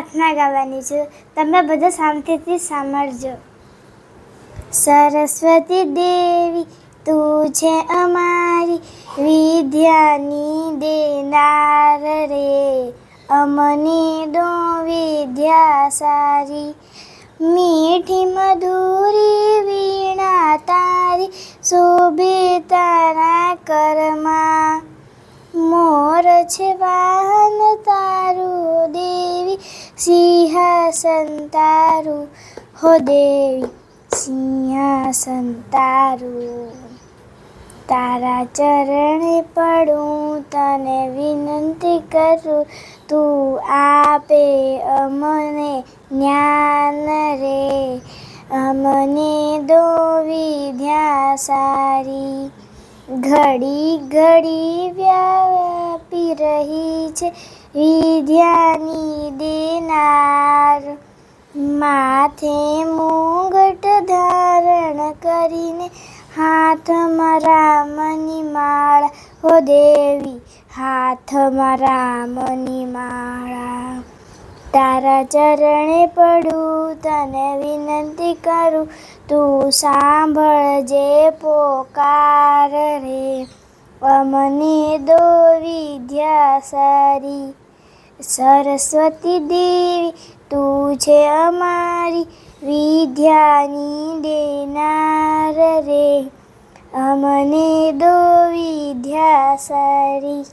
પ્રાર્થના ગાવાની છું. તમે બધા શાંતિથી સાંભળજો. સરસ્વતી દેવી, તું છે અમારી વિદ્યાની દેનાર રે. અમને દો વિદ્યા સારી. મીઠી મધુરી વીણા તારી. શોભે તારા કરમાં. મોર છે વાહન તારું દેવી સિંહાસન તારું હો દેવી સિંહાસન તારું તારા ચરણે પડું, તને વિનંતી કરું, તું આપે અમને જ્ઞાન રે. અમને દો ધ્યા સારી ઘડી ઘડી રહી છે. વિદ્યાની દેનાર માથે મુગટ ધારણ કરીને હાથમાં રામની માળા. હો દેવી હાથમાં રામની માળા. તારા ચરણે પડું, તને વિનંતી કરું. તું સાંભળજે પોકાર રે. અમને દો વિદ્યા સારી. સરસ્વતી દેવી, તું છે અમારી વિદ્યાની દેનાર રે. અમને દો વિદ્યા સારી.